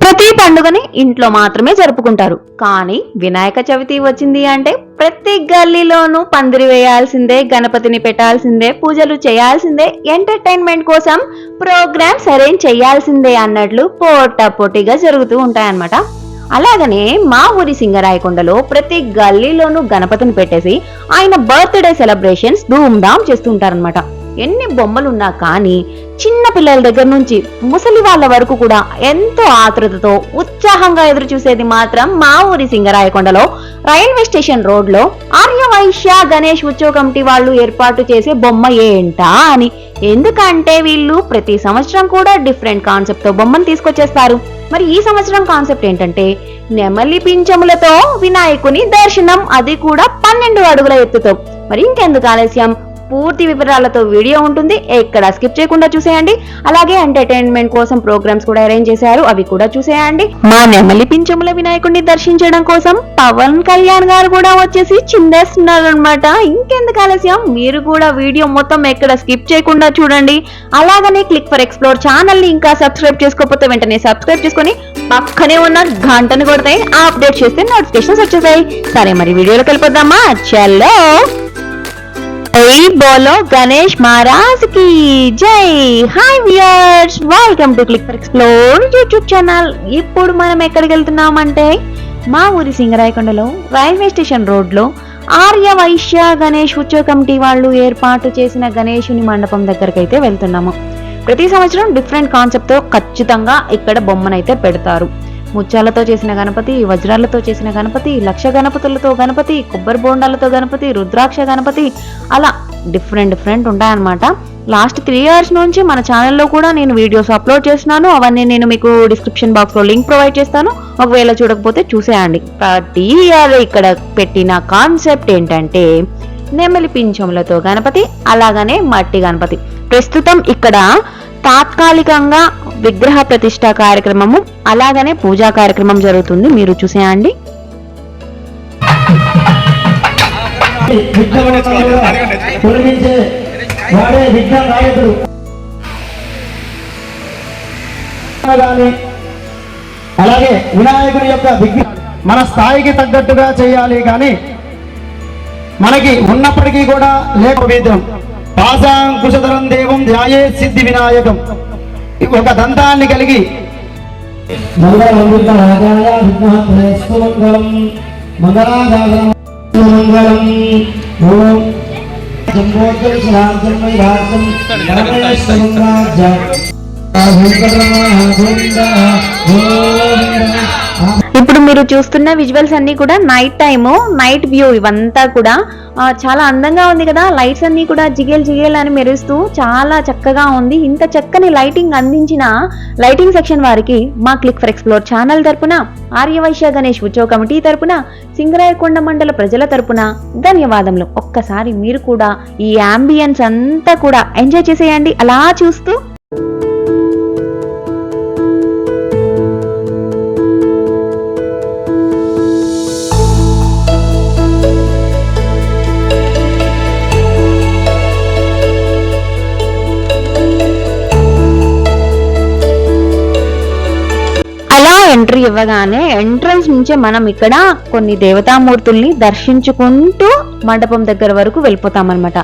ప్రతి పండుగని ఇంట్లో మాత్రమే జరుపుకుంటారు. కానీ వినాయక చవితి వచ్చింది అంటే ప్రతి గల్లీలోనూ పందిరి వేయాల్సిందే గణపతిని పెట్టాల్సిందే పూజలు చేయాల్సిందే ఎంటర్టైన్మెంట్ కోసం ప్రోగ్రామ్స్ అరేంజ్ చేయాల్సిందే అన్నట్లు పోటా పోటీగా జరుగుతూ ఉంటాయన్నమాట. అలాగనే మా ఊరి సింగరాయకొండలో ప్రతి గల్లీలోనూ గణపతిని పెట్టేసి ఆయన బర్త్డే సెలబ్రేషన్స్ ధూమ్ధామ్ చేస్తుంటారనమాట చేస్తూ ఉంటారనమాట ఎన్ని బొమ్మలున్నా కానీ చిన్న పిల్లల దగ్గర నుంచి ముసలి వాళ్ళ వరకు కూడా ఎంతో ఆతృతతో ఉత్సాహంగా ఎదురు చూసేది మాత్రం మా ఊరి సింగరాయకొండలో రైల్వే స్టేషన్ రోడ్లో ఆర్యవైశ్య గణేష్ ఉత్సవ కమిటీ వాళ్ళు ఏర్పాటు చేసే బొమ్మ ఏంటా అని. ఎందుకంటే వీళ్ళు ప్రతి సంవత్సరం కూడా డిఫరెంట్ కాన్సెప్ట్తో బొమ్మను తీసుకొచ్చేస్తారు. మరి ఈ సంవత్సరం కాన్సెప్ట్ ఏంటంటే నెమలి పింఛములతో వినాయకుని దర్శనం అది కూడా పన్నెండు అడుగుల ఎత్తుతో. మరి ఇంకెందుకు ఆలస్యం? పూర్తి వివరాలతో వీడియో ఉంటుంది. ఎక్కడ స్కిప్ చేయకుండా చూసేయండి. అలాగే ఎంటర్టైన్మెంట్ కోసం ప్రోగ్రామ్స్ కూడా అరేంజ్ చేశారు. అవి కూడా చూసేయండి. మా నెమలి పింఛముల వినాయకుడిని దర్శించడం కోసం పవన్ కళ్యాణ్ గారు కూడా వచ్చేసి చిందేస్తున్నారు అనమాట ఇంకెందుకు ఆలస్యం? మీరు కూడా వీడియో మొత్తం ఎక్కడ స్కిప్ చేయకుండా చూడండి. అలాగనే క్లిక్ ఫర్ ఎక్స్ప్లోర్ ఛానల్ని ఇంకా సబ్స్క్రైబ్ చేసుకోకపోతే వెంటనే సబ్స్క్రైబ్ చేసుకొని పక్కనే ఉన్న గంటను కొడతాయి అప్డేట్ చేస్తే నోటిఫికేషన్స్ వచ్చేసాయి సరే మరి వీడియోలోకి వెళ్ళిపోదామా? చలో! జై బోలో గణేష్ మహారాజ్కి. జై. Hi viewers. Welcome to click for explore YouTube channel. ఇప్పుడు మనం ఎక్కడికి వెళ్తున్నామంటే మా ఊరి సింగరాయకొండలో రైల్వే స్టేషన్ రోడ్లో ఆర్య వైశ్య గణేష్ ఉత్సవ కమిటీ వాళ్ళు ఏర్పాటు చేసిన గణేషుని మండపం దగ్గరికి అయితే వెళ్తున్నాము. ప్రతి సంవత్సరం డిఫరెంట్ కాన్సెప్ట్తో ఖచ్చితంగా ఇక్కడ బొమ్మనైతే పెడతారు. ముత్యాలతో చేసిన గణపతి వజ్రాలతో చేసిన గణపతి లక్ష గణపతులతో గణపతి కొబ్బరి బోండాలతో గణపతి రుద్రాక్ష గణపతి అలా డిఫరెంట్ డిఫరెంట్ ఉంటాయన్నమాట. లాస్ట్ త్రీ ఇయర్స్ నుంచి మన ఛానల్లో కూడా నేను వీడియోస్ అప్లోడ్ చేస్తున్నాను. అవన్నీ నేను మీకు డిస్క్రిప్షన్ బాక్స్లో లింక్ ప్రొవైడ్ చేస్తాను. ఒకవేళ చూడకపోతే చూసేయండి. ప్రతి ఇయర్ ఇక్కడ పెట్టిన కాన్సెప్ట్ ఏంటంటే నెమలి పింఛములతో గణపతి అలాగనే మట్టి గణపతి. ప్రస్తుతం ఇక్కడ తాత్కాలికంగా విగ్రహ ప్రతిష్ట కార్యక్రమము అలాగనే పూజా కార్యక్రమం జరుగుతుంది. మీరు చూసేయండి. అలాగే వినాయకుడి యొక్క మన స్థాయికి తగ్గట్టుగా చేయాలి కానీ మనకి ఉన్నప్పటికీ కూడా లేక వేద్యం పాశాంకుశధరం దేవం ధ్యాయే సిద్ధి వినాయకం. ఒక దంతాన్ని కలిగి మంగళం ఇప్పుడు మీరు చూస్తున్న విజువల్స్ అన్ని కూడా నైట్ టైము నైట్ వ్యూ ఇవంతా కూడా చాలా అందంగా ఉంది కదా. లైట్స్ అన్ని కూడా జిగేల్ జిగేల్ అని మెరుస్తూ చాలా చక్కగా ఉంది. ఇంత చక్కని లైటింగ్ అందించిన లైటింగ్ సెక్షన్ వారికి మా క్లిక్ ఫర్ ఎక్స్ప్లోర్ ఛానల్ తరపున ఆర్యవైశ్య గణేష్ ఉత్సవ కమిటీ తరపున సింగరాయకొండ మండల ప్రజల తరపున ధన్యవాదములు. ఒక్కసారి మీరు కూడా ఈ అంబియన్స్ అంతా కూడా ఎంజాయ్ చేసేయండి. అలా చూస్తూ ఎంట్రీ ఇవ్వగానే ఎంట్రన్స్ నుంచే మనం ఇక్కడ కొన్ని దేవతామూర్తుల్ని దర్శించుకుంటూ మండపం దగ్గర వరకు వెళ్ళిపోతామన్నమాట.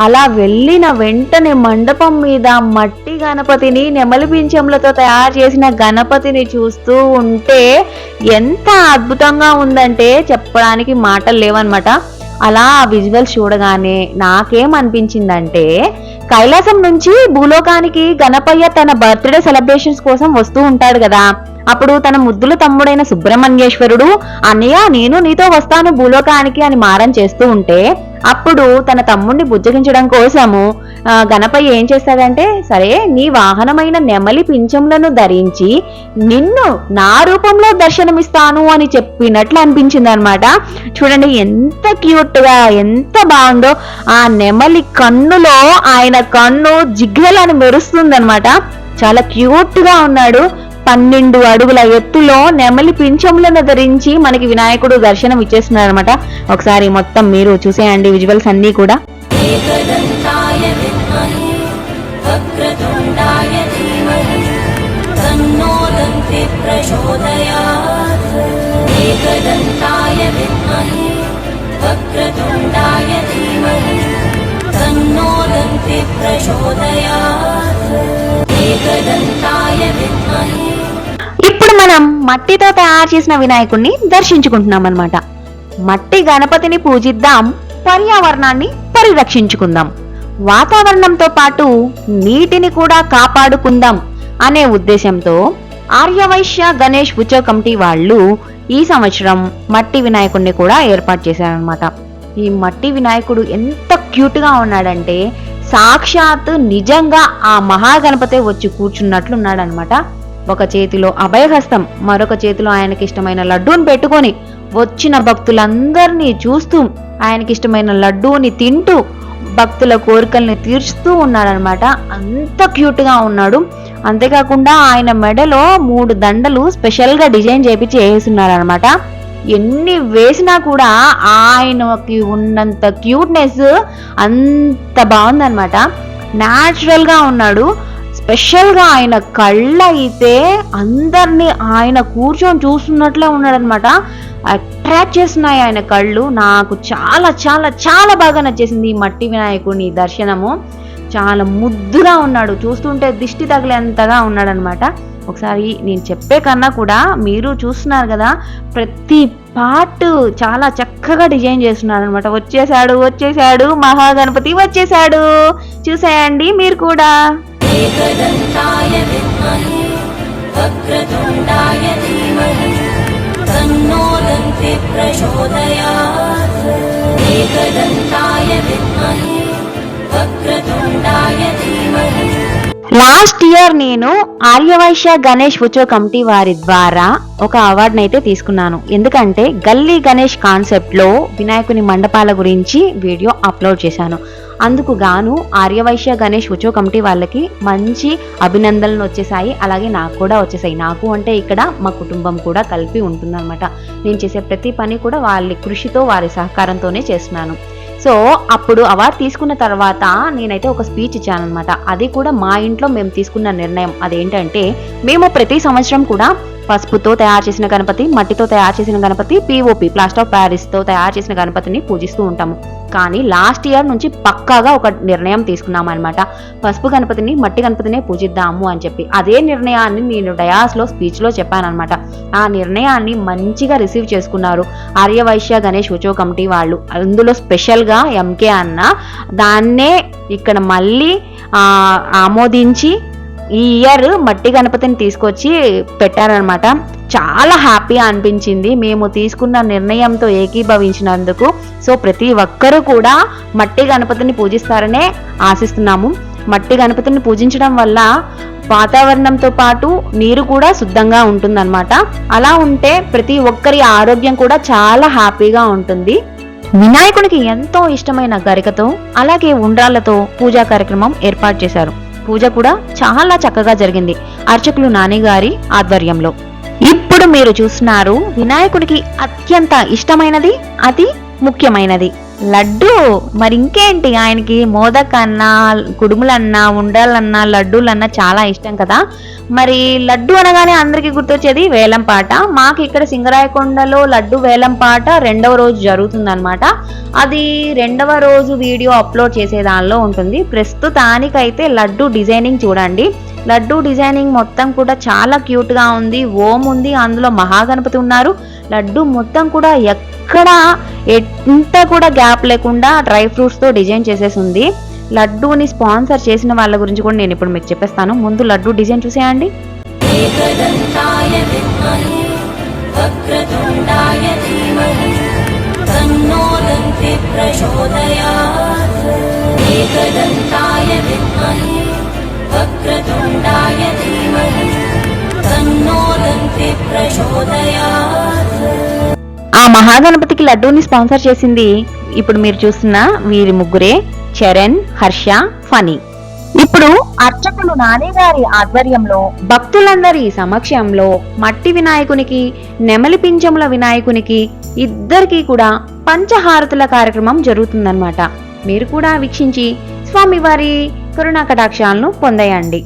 అలా వెళ్ళిన వెంటనే మండపం మీద మట్టి గణపతిని నెమలి పింఛంలతో తయారు చేసిన గణపతిని చూస్తూ ఉంటే ఎంత అద్భుతంగా ఉందంటే చెప్పడానికి మాటలు లేవన్నమాట. అలా విజువల్ విజువల్స్ చూడగానే నాకేమనిపించిందంటే కైలాసం నుంచి భూలోకానికి గణపయ్య తన బర్త్డే సెలబ్రేషన్స్ కోసం వస్తూ ఉంటాడు కదా. అప్పుడు తన ముద్దుల తమ్ముడైన సుబ్రహ్మణ్యేశ్వరుడు అన్నయ్య నేను నీతో వస్తాను భూలోకానికి అని మారం చేస్తూ ఉంటే అప్పుడు తన తమ్ముడిని బుజ్జగించడం కోసము గణపయ్య ఏం చేస్తాడంటే సరే నీ వాహనమైన నెమలి పింఛములను ధరించి నిన్ను నా రూపంలో దర్శనమిస్తాను అని చెప్పినట్లు అనిపించింది అనమాట చూడండి ఎంత క్యూట్గా ఎంత బాగుందో ఆ నెమలి కన్నులో ఆయన కన్ను జిగ్గలని మెరుస్తుంది అనమాట చాలా క్యూట్గా ఉన్నాడు. పన్నెండు అడుగుల ఎత్తులో నెమలి పింఛములను ధరించి మనకి వినాయకుడు దర్శనం ఇచ్చేస్తున్నాడు అనమాట ఒకసారి మొత్తం మీరు చూసేయండి విజువల్స్ అన్ని కూడా एकदन्ताय विद्महे वक्रतुण्डाय धीमहि तन्नो दन्ति प्रचोदयात् प्रचोदयात् एकदन्ताय विद्महे మనం మట్టితో తయారు చేసిన వినాయకుడిని దర్శించుకుంటున్నాం అనమాట మట్టి గణపతిని పూజిద్దాం పర్యావరణాన్ని పరిరక్షించుకుందాం. వాతావరణంతో పాటు నీటిని కూడా కాపాడుకుందాం అనే ఉద్దేశంతో ఆర్యవైశ్య గణేష్ ఉత్సవ కమిటీ వాళ్ళు ఈ సంవత్సరం మట్టి వినాయకుడిని కూడా ఏర్పాటు చేశారనమాట ఈ మట్టి వినాయకుడు ఎంత క్యూట్గా ఉన్నాడంటే సాక్షాత్ నిజంగా ఆ మహాగణపతే వచ్చి కూర్చున్నట్లు ఉన్నాడనమాట ఒక చేతిలో అభయహస్తం మరొక చేతిలో ఆయనకి ఇష్టమైన లడ్డూని పెట్టుకొని వచ్చిన భక్తులందరినీ చూస్తూ ఆయనకి ఇష్టమైన లడ్డూని తింటూ భక్తుల కోరికల్ని తీర్చుతూ ఉన్నాడనమాట అంత క్యూట్గా ఉన్నాడు. అంతేకాకుండా ఆయన మెడలో మూడు దండలు స్పెషల్గా డిజైన్ చేపించి వేస్తున్నారనమాట ఎన్ని వేసినా కూడా ఆయనకి ఉన్నంత క్యూట్నెస్ అంత బాగుందనమాట న్యాచురల్గా ఉన్నాడు. స్పెషల్గా ఆయన కళ్ళు అయితే అందరినీ ఆయన కూర్చొని చూస్తున్నట్లే ఉన్నాడనమాట అట్రాక్ట్ చేస్తున్నాయి ఆయన కళ్ళు. నాకు చాలా చాలా చాలా బాగా నచ్చేసింది ఈ మట్టి వినాయకుడిని దర్శనము. చాలా ముద్దుగా ఉన్నాడు. చూస్తుంటే దిష్టి తగిలేంతగా ఉన్నాడనమాట ఒకసారి నేను చెప్పే కన్నా కూడా మీరు చూస్తున్నారు కదా ప్రతి పార్ట్ చాలా చక్కగా డిజైన్ చేస్తున్నారు అనమాట వచ్చేసాడు వచ్చేసాడు మహాగణపతి వచ్చేసాడు చూసేయండి మీరు కూడా. एकदन्ताय विद्महे वक्रतुण्डाय धीमहि तन्नो दन्ति प्रचोदयात् एकदन्ताय विद्महे वक्रतुण्डाय धीमहि లాస్ట్ ఇయర్ నేను ఆర్యవైశ్య గణేష్ ఉత్సవ కమిటీ వారి ద్వారా ఒక అవార్డుని అయితే తీసుకున్నాను ఎందుకంటే గల్లీ గణేష్ కాన్సెప్ట్ లో వినాయకుని మండపాల గురించి వీడియో అప్లోడ్ చేశాను అందుకు గాను ఆర్యవైశ్య గణేష్ ఉచో కమిటీ వాళ్ళకి మంచి అభినందనలు వచ్చేసాయి. అలాగే నాకు కూడా వచ్చేసాయి. నాకు అంటే ఇక్కడ మా కుటుంబం కూడా కలిపి ఉంటుందన్నమాట. నేను చేసే ప్రతి పని కూడా వాళ్ళ కృషితో వారి సహకారంతోనే చేస్తున్నాను. సో అప్పుడు అవార్డు తీసుకున్న తర్వాత నేనైతే ఒక స్పీచ్ ఇచ్చాను అనమాట అది కూడా మా ఇంట్లో మేము తీసుకున్న నిర్ణయం. అదేంటంటే మేము ప్రతి సంవత్సరం కూడా పసుపుతో తయారు చేసిన గణపతి మట్టితో తయారు చేసిన గణపతి పిఓపి ప్లాస్టర్ ఆఫ్ ప్యారిస్తో తయారు చేసిన గణపతిని పూజిస్తూ ఉంటాము. కానీ లాస్ట్ ఇయర్ నుంచి పక్కాగా ఒక నిర్ణయం తీసుకున్నాం అనమాట పసుపు గణపతిని మట్టి గణపతినే పూజిద్దాము అని చెప్పి. అదే నిర్ణయాన్ని నేను డయాస్లో స్పీచ్లో చెప్పానమాట ఆ నిర్ణయాన్ని మంచిగా రిసీవ్ చేసుకున్నారు. ఆర్యవైశ్య గణేష్ ఉచో కమిటీ వాళ్ళు. అందులో స్పెషల్గా ఎంకే అన్న దాన్నే ఇక్కడ మళ్ళీ ఆమోదించి ఈ ఇయర్ మట్టి గణపతిని తీసుకొచ్చి పెట్టారనమాట చాలా హ్యాపీగా అనిపించింది. మేము తీసుకున్న నిర్ణయంతో ఏకీభవించినందుకు. సో ప్రతి ఒక్కరూ కూడా మట్టి గణపతిని పూజిస్తారనే ఆశిస్తున్నాము. మట్టి గణపతిని పూజించడం వల్ల వాతావరణంతో పాటు నీరు కూడా శుద్ధంగా ఉంటుందన్నమాట. అలా ఉంటే ప్రతి ఒక్కరి ఆరోగ్యం కూడా చాలా హ్యాపీగా ఉంటుంది. వినాయకునికి ఎంతో ఇష్టమైన గరికతో అలాగే ఉండ్రాళ్ళతో పూజా కార్యక్రమం ఏర్పాటు చేశారు. పూజ కూడా చాలా చక్కగా జరిగింది. అర్చకులు నానిగారి ఆధ్వర్యంలో. ఇప్పుడు మీరు చూస్తున్నారు వినాయకుడికి అత్యంత ఇష్టమైనది అతి ముఖ్యమైనది. లడ్డు. మరి ఇంకేంటి? ఆయనకి మోదక్ అన్నా కుడుములన్నా ఉండాలన్నా లడ్డూలన్నా చాలా ఇష్టం కదా. మరి లడ్డు అనగానే అందరికీ గుర్తొచ్చేది వేలం పాట. మాకు ఇక్కడ సింగరాయకొండలో లడ్డు వేలం పాట రెండవ రోజు జరుగుతుందనమాట అది రెండవ రోజు వీడియో అప్లోడ్ చేసే దానిలో ఉంటుంది. ప్రస్తుతానికైతే లడ్డు డిజైనింగ్ చూడండి. లడ్డు డిజైనింగ్ మొత్తం కూడా చాలా క్యూట్గా ఉంది ఓం ఉంది అందులో మహాగణపతి ఉన్నారు. లడ్డు మొత్తం కూడా ఎక్కడా ఎంత కూడా గ్యాప్ లేకుండా డ్రై ఫ్రూట్స్ తో డిజైన్ చేసేసి ఉంది లడ్డూని స్పాన్సర్ చేసిన వాళ్ళ గురించి కూడా నేను ఇప్పుడు మీకు చెప్పేస్తాను ముందు లడ్డు డిజైన్ చూసేయండి एकदन्ताय विद्महे वक्रतुण्डाय धीमहि तन्नो दन्ति प्रचोदयात् ఆ మహాగణపతికి లడ్డూని స్పాన్సర్ చేసింది ఇప్పుడు మీరు చూస్తున్న వీరి ముగ్గురే చరణ్ హర్ష ఫనీ ఇప్పుడు అర్చకులు నానేగారి ఆధ్వర్యంలో భక్తులందరి సమక్షంలో మట్టి వినాయకునికి నెమలి పింఛముల వినాయకునికి ఇద్దరికి కూడా పంచహారతుల కార్యక్రమం జరుగుతుందన్నమాట. మీరు కూడా వీక్షించి స్వామివారి కరుణా కటాక్షాలను పొందేయండి.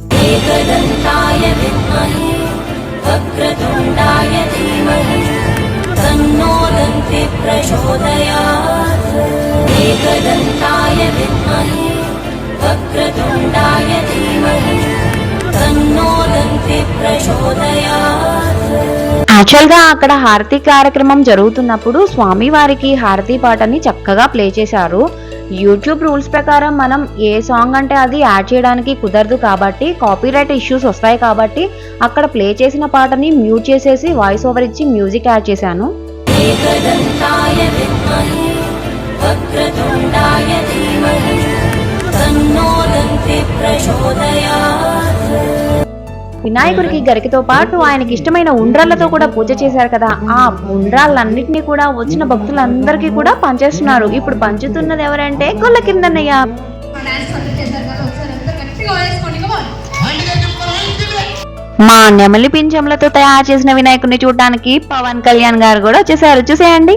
एकदन्ताय विद्महे वक्रतुण्डाय दन्ति प्रचोदयात् एकदन्ताय विद्महे वक्रतुण्डाय धीमहि तन्नो दन्ति प्रचोदयात् యాక్చువల్ గా అక్కడ హారతి కార్యక్రమం జరుగుతున్నప్పుడు స్వామి వారికి హారతి పాటని చక్కగా ప్లే చేశారు యూట్యూబ్ రూల్స్ ప్రకారం మనం ఏ సాంగ్ అంటే అది యాడ్ చేయడానికి కుదరదు కాబట్టి కాపీరైట్ ఇష్యూస్ వస్తాయి కాబట్టి అక్కడ ప్లే చేసిన పాటని మ్యూట్ చేసేసి వాయిస్ ఓవర్ ఇచ్చి మ్యూజిక్ యాడ్ చేశాను एकदन्ताय विद्महे वक्रतुण्डाय धीमहि तन्नो दन्ति प्रचोदयात् వినాయకుడికి గరికతో పాటు ఆయనకి ఇష్టమైన ఉండ్రాళ్ళతో కూడా పూజ చేశారు కదా ఆ ఉండ్రాళ్ళన్నిటినీ కూడా వచ్చిన భక్తులందరికీ కూడా పంచేస్తున్నారు ఇప్పుడు పంచుతున్నది ఎవరంటే గొల్ల కిందన్నయ్య మా నెమలి పింఛంలతో తయారు చేసిన వినాయకుడిని చూడడానికి పవన్ కళ్యాణ్ గారు కూడా వచ్చేసారు. చూసేయండి.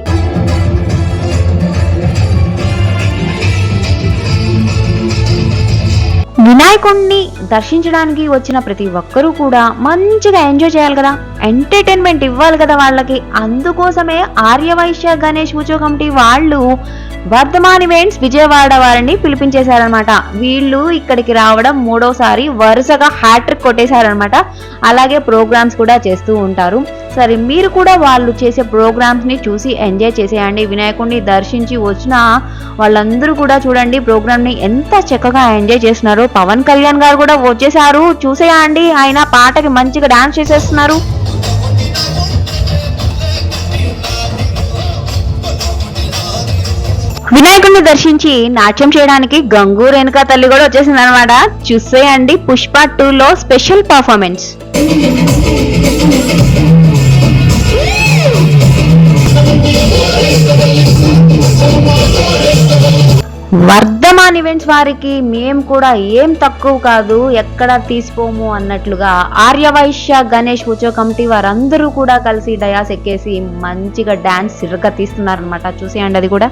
వినాయకుడిని దర్శించడానికి వచ్చిన ప్రతి ఒక్కరూ కూడా మంచిగా ఎంజాయ్ చేయాలి కదా. ఎంటర్టైన్మెంట్ ఇవ్వాలి కదా వాళ్ళకి. అందుకోసమే ఆర్యవైశ్య గణేష్ ఉత్సవ కమిటీ వాళ్ళు వర్ధమాన్ ఈవెంట్స్ విజయవాడ వారిని పిలిపించేశారనమాట వీళ్ళు ఇక్కడికి రావడం మూడోసారి వరుసగా హ్యాట్రిక్ కొట్టేశారనమాట అలాగే ప్రోగ్రామ్స్ కూడా చేస్తూ ఉంటారు. సరే మీరు కూడా వాళ్ళు చేసే ప్రోగ్రామ్స్ని చూసి ఎంజాయ్ చేసేయండి. వినాయకుడిని దర్శించి వచ్చిన వాళ్ళందరూ కూడా చూడండి ప్రోగ్రామ్ని ఎంత చక్కగా ఎంజాయ్ చేస్తున్నారు. పవన్ కళ్యాణ్ గారు కూడా వచ్చేసారు. చూసేయండి ఆయన పాటకి మంచిగా డాన్స్ చేసేస్తున్నారు. వినాయకుడిని దర్శించి నాట్యం చేయడానికి గంగు రేణుకా తల్లి కూడా వచ్చేసింది అనమాట చూసేయండి పుష్ప టూలో స్పెషల్ పర్ఫార్మెన్స్ వర్ధమాన్ ఈవెంట్స్ వారికి మేము కూడా ఏం తక్కువ కాదు ఎక్కడ తీసిపోము అన్నట్లుగా ఆర్యవైశ్య గణేష్ ఉత్సవ కమిటీ వారందరూ కూడా కలిసి డయాస్ ఎక్కేసి మంచిగా డాన్స్ సిరగా తీస్తున్నారు అనమాట చూసేయండి అది కూడా.